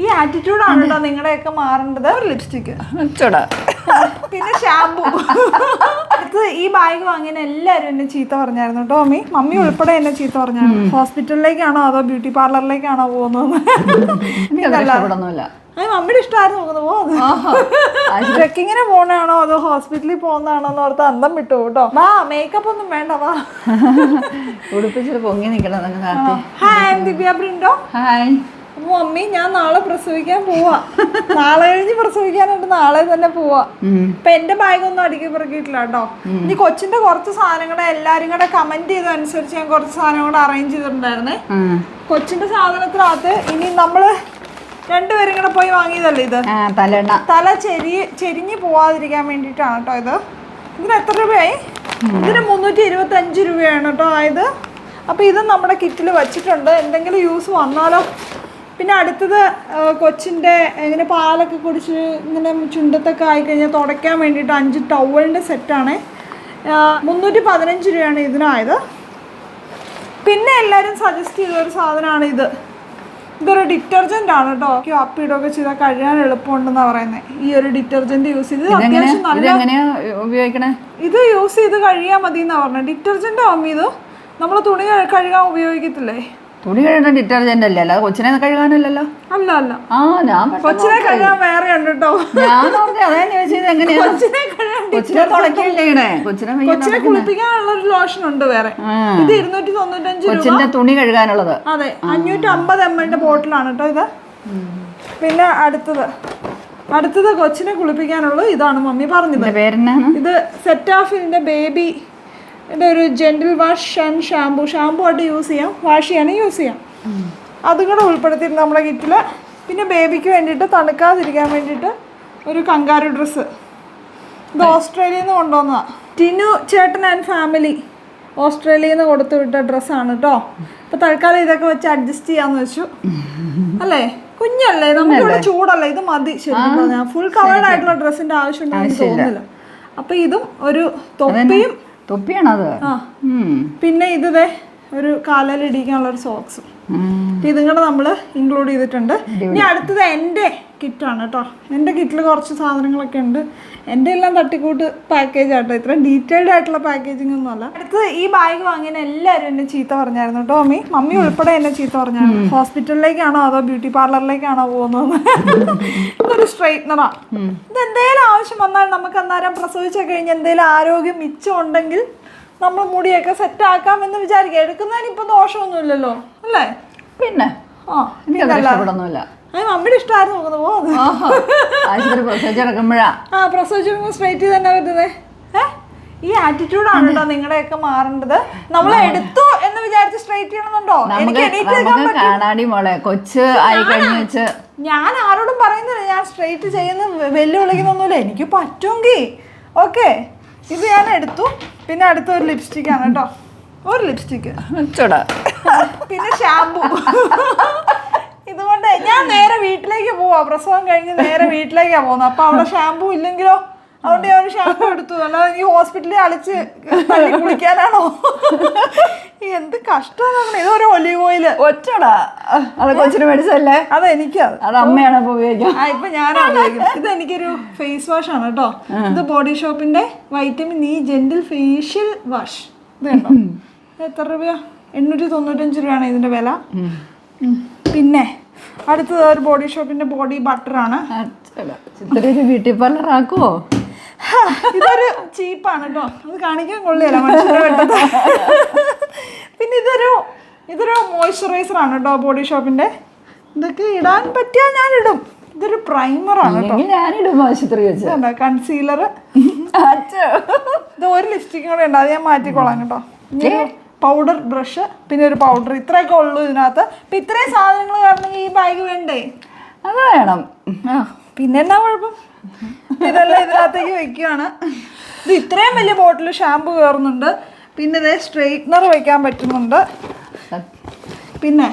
ഈ ആറ്റിറ്റ്യൂഡ് ആണ് കേട്ടോ നിങ്ങളുടെയൊക്കെ മാറേണ്ടത്. വെച്ചോടാ പിന്നെ ഷാമ്പു അടുത്ത് ഈ ബാഗ് വാങ്ങിയ എല്ലാവരും എന്നെ ചീത്ത പറഞ്ഞായിരുന്നു കേട്ടോ മമ്മി. മമ്മി ഉൾപ്പെടെ എന്നെ ചീത്ത പറഞ്ഞായിരുന്നു. ഹോസ്പിറ്റലിലേക്കാണോ അതോ ബ്യൂട്ടി പാർലറിലേക്കാണോ പോകുന്നത് മമ്മിയുടെ ഇഷ്ടമായിരുന്നു പോകുന്നത് ട്രക്കിങ്ങിന് പോകണാണോ അതോ ഹോസ്പിറ്റലിൽ പോകുന്നതാണോ എന്ന് ഓർത്ത് അന്തം വിട്ടു കേട്ടോ. വാ മേക്കപ്പ് ഒന്നും വേണ്ട വാ. ഉടുപ്പിച്ചിട്ട് പൊങ്ങി നിൽക്കണം ഹായ് ദിവ്യ ബ്രിൻഡോ ഹായ് അപ്പൊ മമ്മി ഞാൻ നാളെ പ്രസവിക്കാൻ പോവാ. നാളെ കഴിഞ്ഞ് പ്രസവിക്കാനായിട്ട് നാളെ തന്നെ പോവാ. ഇപ്പൊ എന്റെ ബാഗൊന്നും അടുക്കി പിറക്കിയിട്ടില്ല കേട്ടോ. ഇനി കൊച്ചിന്റെ കുറച്ച് സാധനങ്ങൾ എല്ലാരും കൂടെ കമന്റ് ചെയ്തനുസരിച്ച് ഞാൻ കുറച്ച് സാധനം കൂടെ അറേഞ്ച് ചെയ്തിട്ടുണ്ടായിരുന്നേ. കൊച്ചിന്റെ സാധനത്തിനകത്ത് ഇനി നമ്മൾ രണ്ടുപേരും കൂടെ പോയി വാങ്ങിയതല്ലേ ഇത്? തലെണ്ണ തല ചെരി ചെരിഞ്ഞ് പോവാതിരിക്കാൻ വേണ്ടിട്ടാണ് കേട്ടോ ഇത്. ഇതിന് എത്ര രൂപയായി? ഇതിന് മുന്നൂറ്റി ഇരുപത്തി അഞ്ച് രൂപയാണ് കേട്ടോ ആയത് അപ്പോൾ ഇത് നമ്മുടെ കിറ്റിൽ വെച്ചിട്ടുണ്ട്. എന്തെങ്കിലും യൂസ് വന്നാലോ? പിന്നെ അടുത്തത് കൊച്ചിന്റെ ഇങ്ങനെ പാലൊക്കെ കുടിച്ച് ഇങ്ങനെ ചുണ്ടത്തൊക്കെ ആയിക്കഴിഞ്ഞാൽ തുടയ്ക്കാൻ വേണ്ടിയിട്ട് അഞ്ച് ടവലിന്റെ സെറ്റാണ് മുന്നൂറ്റി പതിനഞ്ച് രൂപയാണ് ഇതിനായത്. പിന്നെ എല്ലാവരും സജസ്റ്റ് ചെയ്ത ഒരു സാധനമാണ് ഇത്. ഇതൊരു ഡിറ്റർജന്റ് ആണ് കേട്ടോ അപ്പിടൊക്കെ ചെയ്താൽ കഴുകാൻ എളുപ്പമുണ്ടെന്ന് പറയുന്നത് ഈ ഒരു ഡിറ്റർജന്റ് യൂസ് ചെയ്ത് അത്യാവശ്യം നല്ല ഉപയോഗിക്കണേ? ഇത് യൂസ് ചെയ്ത് കഴുകിയാൽ മതി എന്നാണ് പറഞ്ഞത് ഡിറ്റർജന്റ് ആവുമ്പോൾ ഇത് നമ്മൾ തുണി കഴുകാൻ ഉപയോഗിക്കത്തില്ലേ? തുണി കഴുകാൻ ഡിറ്റർജന്റ് അല്ലേ? അല്ലാതെ കൊച്ചിനെ കഴുകാനല്ലല്ലോ? അല്ല അല്ല. ആ ഞാൻ കൊച്ചിനെ കഴുകാൻ വേറെ ഉണ്ട് കേട്ടോ ഞാൻ അതാ ചോദിച്ചത് കൊച്ചിനെ കൊച്ചിനെ കൊച്ചിനെ കുളിപ്പിക്കാനുള്ള ഒരു ലോഷൻ ഉണ്ട് വേറെ. ഇത് ഇരുന്നൂറ്റി തൊണ്ണൂറ്റഞ്ച് രൂപ. കൊച്ചിന്റെ തുണി കഴുകാനുള്ളത്. അതെ അഞ്ഞൂറ്റി അമ്പത് എം എല്ലിന്റെ ബോട്ടിലാണ് കേട്ടോ ഇത്. പിന്നെ അടുത്തത്. അടുത്തത് കൊച്ചിനെ കുളിപ്പിക്കാനുള്ളത് ഇതാണ് മമ്മി പറഞ്ഞത്. ഇത് സെറ്റ് ഓഫിന്റെ സെറ്റാഫിന്റെ ബേബി ഒരു gentle wash and shampoo shampoo ആയിട്ട് യൂസ് ചെയ്യാം. വാഷ് ചെയ്യാനും യൂസ് ചെയ്യാം. അതും കൂടെ ഉൾപ്പെടുത്തിയിരുന്നു നമ്മുടെ കിറ്റിൽ പിന്നെ ബേബിക്ക് വേണ്ടിയിട്ട് തണുക്കാതിരിക്കാൻ വേണ്ടിയിട്ട് ഒരു കങ്കാരു ഡ്രസ്സ് ഇത് ഓസ്ട്രേലിയയിൽ നിന്ന് കൊണ്ടുവന്നതാണ് ടിനു ചേട്ടൻ ആൻഡ് ഫാമിലി ഓസ്ട്രേലിയയിൽ നിന്ന് കൊടുത്തു വിട്ട ഡ്രസ്സാണ് കേട്ടോ അപ്പോൾ തൽക്കാലം ഇതൊക്കെ വെച്ച് അഡ്ജസ്റ്റ് ചെയ്യാന്ന് വെച്ചു. അല്ലേ? കുഞ്ഞല്ലേ? നമുക്കിവിടെ ചൂടല്ലേ? ഇത് മതി. ശരിക്കും പറഞ്ഞാൽ ഫുൾ കവേർഡ് ആയിട്ടുള്ള ഡ്രസ്സിന്റെ ആവശ്യം ഉണ്ടാകും തോന്നുന്നില്ല അപ്പൊ ഇതും ഒരു തൊപ്പിയും തൊപ്പിയാണത്. പിന്നെ ഇത് ഒരു കാലിൽ ഇടിക്കാനുള്ള ഒരു സോക്സ്. ഉം. ഇതും കൂടെ നമ്മൾ ഇൻക്ലൂഡ് ചെയ്തിട്ടുണ്ട്. ഇനി അടുത്തത് എന്റെ കിറ്റാണ് കേട്ടോ. എന്റെ കിറ്റിൽ കുറച്ച് സാധനങ്ങളൊക്കെ ഉണ്ട്. എന്റെ എല്ലാം തട്ടിക്കൂട്ട് പാക്കേജ് ആട്ടോ. ഇത്ര ഡീറ്റെയിൽഡ് ആയിട്ടുള്ള പാക്കേജിംഗ് ഒന്നും അല്ല. അടുത്ത് ഈ ബാഗ് വാങ്ങിയ എല്ലാവരും എന്നെ ചീത്ത പറഞ്ഞായിരുന്നു കേട്ടോ മമ്മി. മമ്മി ഉൾപ്പെടെ എന്നെ ചീത്ത പറഞ്ഞായിരുന്നു. ഹോസ്പിറ്റലിലേക്കാണോ അതോ ബ്യൂട്ടി പാർലറിലേക്കാണോ പോകുന്നത്? ഇതൊരു സ്ട്രൈറ്റ്നറാ ഇത് എന്തേലും ആവശ്യം വന്നാൽ നമുക്ക് അന്നേരം പ്രസവിച്ചു കഴിഞ്ഞ് എന്തെങ്കിലും ആരോഗ്യം മിച്ചം ഉണ്ടെങ്കിൽ നമ്മൾ മുടിയൊക്കെ സെറ്റ് ആക്കാം എന്ന് വിചാരിക്കുക. എടുക്കുന്നതിന് ഇപ്പൊ ദോഷമൊന്നുമില്ലല്ലോ അല്ലേ? പിന്നെ ആ എനിക്കത് ഇഷ്ടപ്പെടൊന്നുമില്ല. അത് മമ്മിയുടെ ഇഷ്ടമായിരുന്നു നോക്കുന്നത് പോകുന്നത് ഓഹോ ആശുപത്രി പ്രസവിച്ച് കിടക്കുമ്പോഴാ. ആ സ്ട്രൈറ്റ് തന്നെ വരുന്നത് ഈ ആറ്റിറ്റ്യൂഡ് ആണ് കേട്ടോ നിങ്ങളുടെയൊക്കെ മാറേണ്ടത്. നമ്മൾ എടുത്തു വിചാരിച്ച് സ്ട്രൈറ്റ് ചെയ്യണമെന്നുണ്ടോ? നമുക്ക് കാണാടി മോളെ. കൊച്ച് ആയി കഴിഞ്ഞു വെച്ച്. ഞാൻ ആരോടും പറയുന്നില്ല. ഞാൻ സ്ട്രൈറ്റ് ചെയ്യുന്ന വെല്ലുവിളിക്കുന്നൊന്നുമില്ല. എനിക്ക് പറ്റുമെങ്കിൽ ഓക്കെ ഇത് ഞാൻ എടുത്തു. പിന്നെ അടുത്ത ഒരു ലിപ്സ്റ്റിക് ആണ് കേട്ടോ. ഒരു ലിപ്സ്റ്റിക് പിന്നെ ഷാമ്പു ഇതുകൊണ്ട് ഞാൻ നേരെ വീട്ടിലേക്ക് പോവാ. പ്രസവം കഴിഞ്ഞ് നേരെ വീട്ടിലേക്കാ പോകുന്നത്. അപ്പൊ അവിടെ ഷാമ്പു ഇല്ലെങ്കിലോ? അതുകൊണ്ട് ഞാൻ ഒരു ഷാമ്പു എടുത്തു. അല്ലാതെ ഈ ഹോസ്പിറ്റലിൽ അളിച്ച് കുളിക്കാനാണോ? എന്ത് കഷ്ടമാണ് ഇതൊരു ഒലിവ് ഓയിൽ. ഒറ്റടാ. അത് കൊച്ചിന് മേടിച്ചല്ലേ അത് എനിക്ക് അത്. അമ്മയാണ് ഇപ്പൊ ഞാനാണ് ഉപയോഗിക്കുന്നത് ഇത് എനിക്കൊരു ഫേസ് വാഷ് ആണ് കേട്ടോ. ഇത് ബോഡി ഷോപ്പിന്റെ vitamin E gentle facial wash ഇത് എത്ര രൂപയാ? എണ്ണൂറ്റി തൊണ്ണൂറ്റഞ്ച് രൂപയാണ് ഇതിന്റെ വില. പിന്നെ അടുത്തത് ഒരു ബോഡി ഷോപ്പിന്റെ ബോഡി ബട്ടർ ആണ്. ബ്യൂട്ടി പാർലർ ആക്കുവോ? ഇതൊരു ചീപ്പാണ് കേട്ടോ. അത് കാണിക്കാൻ കൊള്ളിയല്ല മനുഷ്യരുടെ വെട്ടത്ത്. പിന്നെ ഇതൊരു ഇതൊരു മോയ്സ്ചറൈസർ ആണ് കേട്ടോ ബോഡി ഷോപ്പിന്റെ ഇതൊക്കെ ഇടാൻ പറ്റിയാൽ ഞാൻ ഇടും ഇതൊരു പ്രൈമർ ആണ് കേട്ടോ ഞാനിടും ആശുപത്രി വെച്ച്. കൺസീലർ. ഇത് ഒരു ലിപ്സ്റ്റിക്കും കൂടെ ഉണ്ട് അത് ഞാൻ മാറ്റിക്കോളാം കേട്ടോ. പൗഡർ ബ്രഷ് പിന്നെ ഒരു പൗഡർ. ഇത്രയൊക്കെ ഉള്ളൂ ഇതിനകത്ത്. അപ്പൊ ഇത്രയും സാധനങ്ങൾ കാരണം ഈ ബാഗ് വേണ്ടേ? അത് വേണം. ആ പിന്നെ എന്നാ കുഴപ്പം? ഇതെല്ലാം ഇതിനകത്തേക്ക് വെക്കുകയാണ് ഇത് ഇത്രയും വലിയ ബോട്ടിൽ ഷാമ്പു കയറുന്നുണ്ട്. പിന്നെ ഇതേ സ്ട്രെയിറ്റ്നർ വയ്ക്കാൻ പറ്റുന്നുണ്ട്. പിന്നെ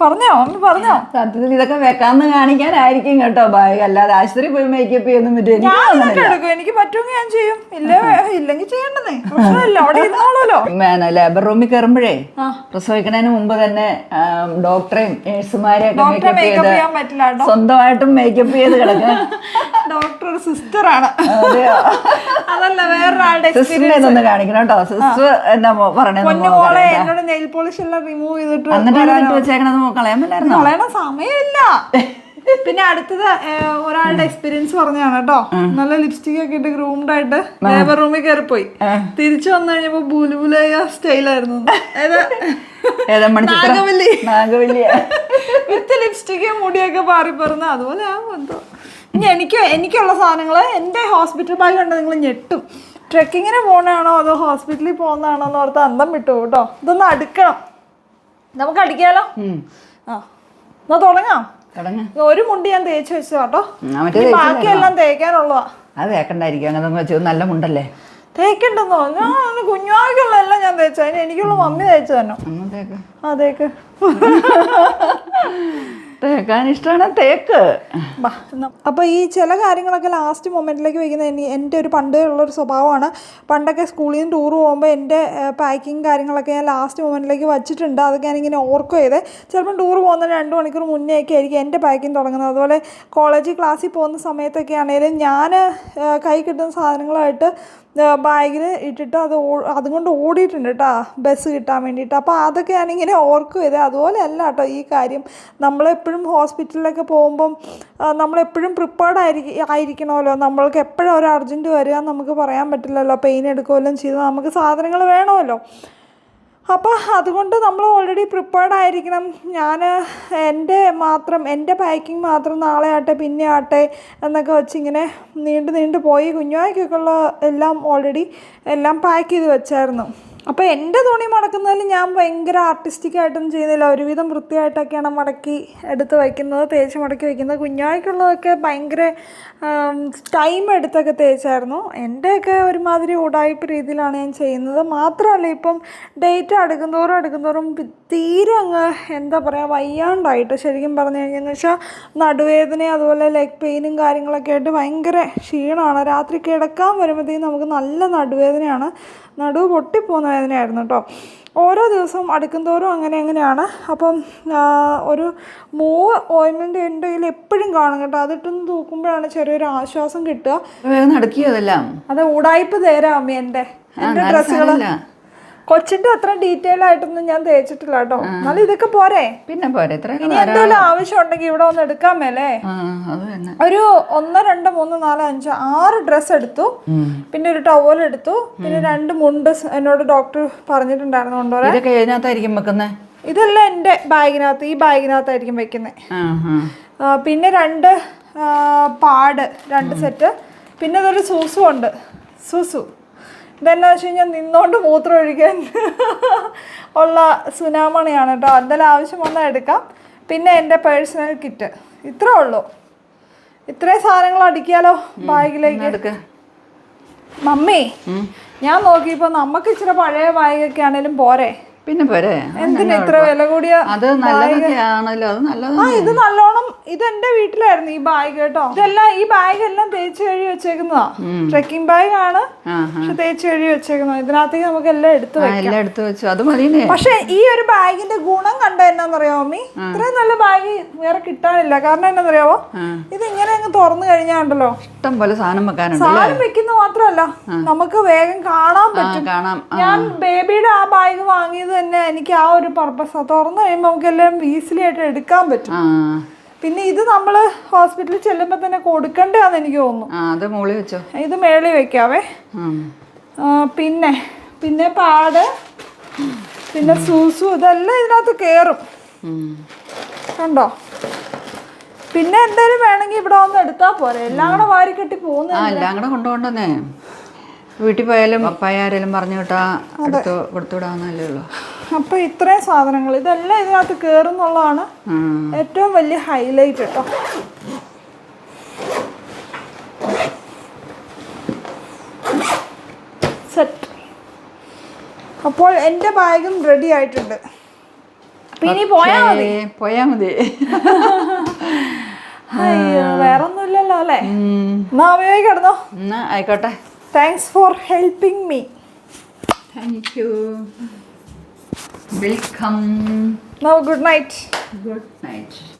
പറഞ്ഞോ ഒന്ന് പറഞ്ഞോ. സത്യത്തിൽ ഇതൊക്കെ വെക്കാന്ന് കാണിക്കാനായിരിക്കും കേട്ടോ ബാഗ് അല്ലാതെ ആശുപത്രി പോയി മേക്കപ്പ് ചെയ്യുന്ന എനിക്ക് ഞാൻ എടുക്കും. എനിക്ക് പറ്റുമെങ്കിൽ ഞാൻ ചെയ്യും. ഇല്ല ഇല്ലെങ്കിൽ ചെയ്യണ്ടേ പ്രശ്നമില്ല. അവിടെ ഇരുന്നോളൂല്ലോ ലേബർ റൂമിൽ കയറുമ്പോഴേ ആ. പ്രസവിക്കുന്നതിന് മുമ്പ് തന്നെ ഡോക്ടറെയും നേഴ്സുമാരെയും ഒക്കെ മേക്കപ്പ് ചെയ്ത് സ്വന്തമായിട്ടും മേക്കപ്പ് ചെയ്ത് കിടക്കാൻ ഡോക്ടർ സിസ്റ്റർ ആണ് അതല്ല വേറൊരാളുടെ സിസ്റ്ററിനെ കാണിക്കണം കേട്ടോ. സിസ്റ്റർ എന്താ? പറഞ്ഞത് എന്നോട് നെയിൽ പോളിഷ് എല്ലാം റിമൂവ് ചെയ്തിട്ട് എന്നിട്ട് വെച്ചേക്കണത് കളയാൻ കളയണ സമയമില്ല. പിന്നെ അടുത്തത് ഒരാളുടെ എക്സ്പീരിയൻസ് പറഞ്ഞാണ് കേട്ടോ. നല്ല ലിപ്സ്റ്റിക് ഒക്കെ ഇട്ട് ഗ്രൂംഡ് ആയിട്ട് ലേബർ റൂമിൽ കയറി പോയി തിരിച്ചു വന്നു കഴിഞ്ഞപ്പോ ബുലുബുലയ സ്റ്റൈലായിരുന്നു നാഗവല്ലി. വിത്ത് ലിപ്സ്റ്റിക്കും മുടിയൊക്കെ പാറി പറഞ്ഞു അതുപോലെ ആ എന്തോ. ഇനി എനിക്ക് എനിക്കുള്ള സാധനങ്ങൾ എന്റെ ഹോസ്പിറ്റൽ ബാഗ് കണ്ട് നിങ്ങൾ ഞെട്ടും. ട്രെക്കിങ്ങിന് പോകണാണോ അതോ ഹോസ്പിറ്റലിൽ പോകുന്നതാണോ എന്ന് ഓർത്ത് അന്തം വിട്ടു കേട്ടോ ഇതൊന്ന് അടുക്കണം. നമുക്ക് അടിക്കാലോ? ആ. എന്നാ തുടങ്ങാം. ഒരു മുണ്ടി ഞാൻ തേച്ച് വെച്ചു കേട്ടോ ബാക്കിയെല്ലാം തേക്കാനുള്ളതാ. അത് അങ്ങനെ നല്ല മുണ്ടല്ലേ? തേക്കണ്ടെന്നോ? ഞാൻ കുഞ്ഞാക്കുള്ള എല്ലാം ഞാൻ തേച്ചു അതിന് എനിക്കുള്ള മമ്മി തേച്ചു തന്നെ. അതേക്ക് ആ തേക്ക്. തേക്കാൻ ഇഷ്ടമാണ് തേക്ക്. അപ്പൊ അപ്പോൾ ഈ ചില കാര്യങ്ങളൊക്കെ ലാസ്റ്റ് മൊമെന്റിലേക്ക് വെക്കുന്നത് എനി എന്റെ ഒരു പണ്ടേ ഉള്ളൊരു സ്വഭാവമാണ്. പണ്ടൊക്കെ സ്കൂളിൽ നിന്ന് ടൂർ പോകുമ്പോൾ എന്റെ പാക്കിങ് കാര്യങ്ങളൊക്കെ ഞാൻ ലാസ്റ്റ് മൊമെന്റിലേക്ക് വച്ചിട്ടുണ്ട്. അതൊക്കെ ഇങ്ങനെ ഓർക്കും ചെയ്ത്. ചിലപ്പം ടൂർ പോകുന്ന രണ്ട് മണിക്കൂർ മുന്നേ ഒക്കെ ആയിരിക്കും എന്റെ പാക്കിങ് തുടങ്ങുന്നത്. അതുപോലെ കോളേജ് ക്ലാസ്സിൽ പോകുന്ന സമയത്തൊക്കെ ആണെങ്കിലും ഞാൻ കൈ കിട്ടുന്ന സാധനങ്ങളായിട്ട് ബാഗിൽ ഇട്ടിട്ട് അത് ഓ- അതുകൊണ്ട് ഓടിയിട്ടുണ്ട് കേട്ടോ ബസ് കിട്ടാൻ വേണ്ടിയിട്ട്. അപ്പോൾ അതൊക്കെ ഞാനിങ്ങനെ ഓർക്കും ഇത്. അതുപോലെ അല്ല കേട്ടോ ഈ കാര്യം. നമ്മളെപ്പോഴും ഹോസ്പിറ്റലിലൊക്കെ പോകുമ്പം നമ്മളെപ്പോഴും പ്രിപ്പേർഡ് ആയിരിക്കും ആയിരിക്കണമല്ലോ. നമ്മൾക്ക് എപ്പോഴും ഒരു അർജന്റ് വരിക നമുക്ക് പറയാൻ പറ്റില്ലല്ലോ. പെയിൻ എടുക്കുകയെല്ലാം ചെയ്ത് നമുക്ക് സാധനങ്ങൾ വേണമല്ലോ. അപ്പോൾ അതുകൊണ്ട് നമ്മൾ ഓൾറെഡി പ്രിപ്പയർഡ് ആയിരിക്കണം. ഞാൻ എന്റെ മാത്രം എന്റെ പാക്കിംഗ് മാത്രം നാളെ ആട്ടെ പിന്നെ ആട്ടെ എന്നൊക്കെ വെച്ചിങ്ങനെ നീണ്ടു നീണ്ടു പോയി കുഞ്ഞുവായ്ക്കൊക്കെ ഉള്ള എല്ലാം ഓൾറെഡി എല്ലാം പാക്ക് ചെയ്ത് വെച്ചായിരുന്നു. അപ്പോൾ എന്റെ തുണി മടക്കുന്നതിൽ ഞാൻ ഭയങ്കര ആയിട്ടും ചെയ്യുന്നില്ല. ഒരുവിധം വൃത്തിയായിട്ടൊക്കെയാണ് മടക്കി എടുത്ത് വയ്ക്കുന്നത് തേച്ച് മടക്കി വയ്ക്കുന്നത്. കുഞ്ഞാഴ്ക്കുള്ളതൊക്കെ ഭയങ്കര ടൈം എടുത്തൊക്കെ തേച്ചായിരുന്നു. എന്റെയൊക്കെ ഒരുമാതിരി ഉടായ്പ രീതിയിലാണ് ഞാൻ ചെയ്യുന്നത്. മാത്രമല്ല ഇപ്പം ഡേറ്റ് അടുക്കുന്തോറും അടുക്കുന്തോറും തീരെ അങ്ങ് എന്താ പറയുക വയ്യാണ്ടായിട്ട് ശരിക്കും പറഞ്ഞു കഴിഞ്ഞാൽ വെച്ചാൽ നടുവേദന അതുപോലെ ലെഗ് പെയിനും കാര്യങ്ങളൊക്കെ ആയിട്ട് ഭയങ്കര ക്ഷീണമാണ്. രാത്രി കിടക്കാൻ വരുമ്പോഴത്തേക്കും നമുക്ക് നല്ല നടുവേദനയാണ്. നടുവ് പൊട്ടിപ്പോകുന്ന വേദനയായിരുന്നു കേട്ടോ. ഓരോ ദിവസവും അടുക്കുന്തോറും അങ്ങനെ അങ്ങനെയാണ് അപ്പം ഒരു മൂവ് ഓയിൻമെന്റ് എന്റെ കയ്യിൽ എപ്പോഴും കാണും കേട്ടോ. അതിട്ടൊന്ന് തൂക്കുമ്പോഴാണ് ചെറിയൊരു ആശ്വാസം കിട്ടുക. വേഗം നടക്കിയോ തേരാമേ അത് ഉടായ്പ തരാം അമ്മ എന്റെ. എന്റെ ഡ്രസ്സുകളാണ് ഡ്രസ്സുകൾ കൊച്ചിന്റെ അത്ര ഡീറ്റെയിൽ ആയിട്ടൊന്നും ഞാൻ തേച്ചിട്ടില്ല കേട്ടോ. എന്നാലും ഇതൊക്കെ പോരെ. പിന്നെ പോരെ ഇനി എന്തെങ്കിലും ആവശ്യം ഉണ്ടെങ്കിൽ ഇവിടെ ഒന്ന് തന്നെ. ഒരു ഒന്ന് രണ്ട് മൂന്ന് നാല് അഞ്ച് ആറ് ഡ്രസ്സ് എടുത്തു. പിന്നെ ഒരു ടവൽ എടുത്തു. പിന്നെ രണ്ട് മുണ്ട് എന്നോട് ഡോക്ടർ പറഞ്ഞിട്ടുണ്ടായിരുന്നു കൊണ്ടുവരാൻ. ഇതൊക്കെ വെക്കുന്നത് ഇതെല്ലാം എന്റെ ബാഗിനകത്ത് ഈ ബാഗിനകത്തായിരിക്കും വെക്കുന്നത് പിന്നെ രണ്ട് പാട് രണ്ട് സെറ്റ് പിന്നെ അതൊരു സൂസു ഉണ്ട്. സൂസു. ഇതെന്നാ വെച്ച് കഴിഞ്ഞാൽ നിന്നോണ്ട് മൂത്രം ഒഴിക്കാൻ ഉള്ള സുനാമണിയാണ് കേട്ടോ. എന്തെല്ലാം ആവശ്യം വന്നാൽ എടുക്കാം. പിന്നെ എന്റെ പേഴ്സണൽ കിറ്റ്. ഇത്രേ ഉള്ളൂ. ഇത്രേ സാധനങ്ങൾ അടിക്കാലോ ബാഗിലേക്ക്? എടുക്ക. മമ്മി ഞാൻ നോക്കിയപ്പോൾ നമുക്ക് ഇച്ചിരി പഴയ ബാഗൊക്കെ ആണേലും പോരെ? പിന്നെ പോരെ. എന്തിനാ ഇത്ര വില കൂടിയ അത് നല്ലതൊക്കെയാണല്ലോ അത് നല്ലതാണ് ആ ഇത് നല്ലോണം ഇത് എന്റെ വീട്ടിലായിരുന്നു ഈ ബാഗ് കേട്ടോ. ഇതെല്ലാം ഈ ബാഗ് എല്ലാം തേച്ച് കഴുകി വെച്ചേക്കുന്നതാ. ട്രെക്കിംഗ് ബാഗ് ആണ്. പക്ഷെ തേച്ച് കഴുകി വെച്ചേക്കുന്നത്. ഇതിനകത്തേക്ക് നമുക്ക് എല്ലാം എടുത്തു എല്ലാം എടുത്തു വെച്ചു. അത് മതി പക്ഷെ ഈ ഒരു ബാഗിന്റെ ഗുണം കണ്ട എന്നാന്നറിയാമോ മമ്മി ഇത്രയും നല്ല ബാഗ് വേറെ കിട്ടാനില്ല. കാരണം എന്നാന്നറിയാമോ ഇത് ഇങ്ങനെ അങ്ങ് തുറന്നു കഴിഞ്ഞാണ്ടല്ലോ ഇഷ്ടം പോലെ സാധനം വെക്കാനുണ്ട് സാധനം വെക്കുന്ന മാത്രമല്ല നമുക്ക് വേഗം കാണാൻ പറ്റും. ഞാൻ ബേബിയുടെ ആ ബാഗ് വാങ്ങിയത് തന്നെ എനിക്ക് ആ ഒരു പർപ്പസ് തുറന്നു കഴിയുമ്പോൾ നമുക്ക് എല്ലാം ഈസിലി ആയിട്ട് എടുക്കാൻ പറ്റും. പിന്നെ ഇത് നമ്മൾ ഹോസ്പിറ്റലിൽ ചെല്ലുമ്പോൾ തന്നെ കൊടുക്കണ്ടെന്ന് എനിക്ക് തോന്നുന്നു. അത് വെച്ചോ? ഇത് മേളി വെക്കാവേ. പിന്നെ പിന്നെ പാട് പിന്നെ സൂസു ഇതെല്ലാം ഇതിനകത്ത് കയറും ഉം. കണ്ടോ? പിന്നെ എന്തായാലും വേണമെങ്കിൽ ഇവിടെ വന്ന് എടുത്താൽ പോരെ. എല്ലാം കൂടെ വാരി കെട്ടി പോകുന്നു എല്ലാം കൂടെ കൊണ്ടുപോകണ്ടെന്നേ. വീട്ടിൽ പോയാലും പപ്പായ ആരെങ്കിലും പറഞ്ഞു വിട്ടാ കൊടുത്തു കൊടുത്തുവിടാന്നല്ലേ ഉള്ളൂ. അപ്പോൾ ഇത്രയും സാധനങ്ങൾ ഇതെല്ലാം ഇതിനകത്ത് കയറുന്നുള്ളതാണ് ഏറ്റവും വലിയ ഹൈലൈറ്റ് കേട്ടോ സെറ്റ് അപ്പോൾ എന്റെ ബാഗും റെഡി ആയിട്ടുണ്ട്. ഇനി പോയാ മതി. പോയാ മതി. വേറൊന്നുമില്ലല്ലോ അല്ലേ. എന്നാ അമ്മയായി കിടന്നോ? എന്നാ ആയിക്കോട്ടെ. Thanks for helping me thank you welcome no good night good night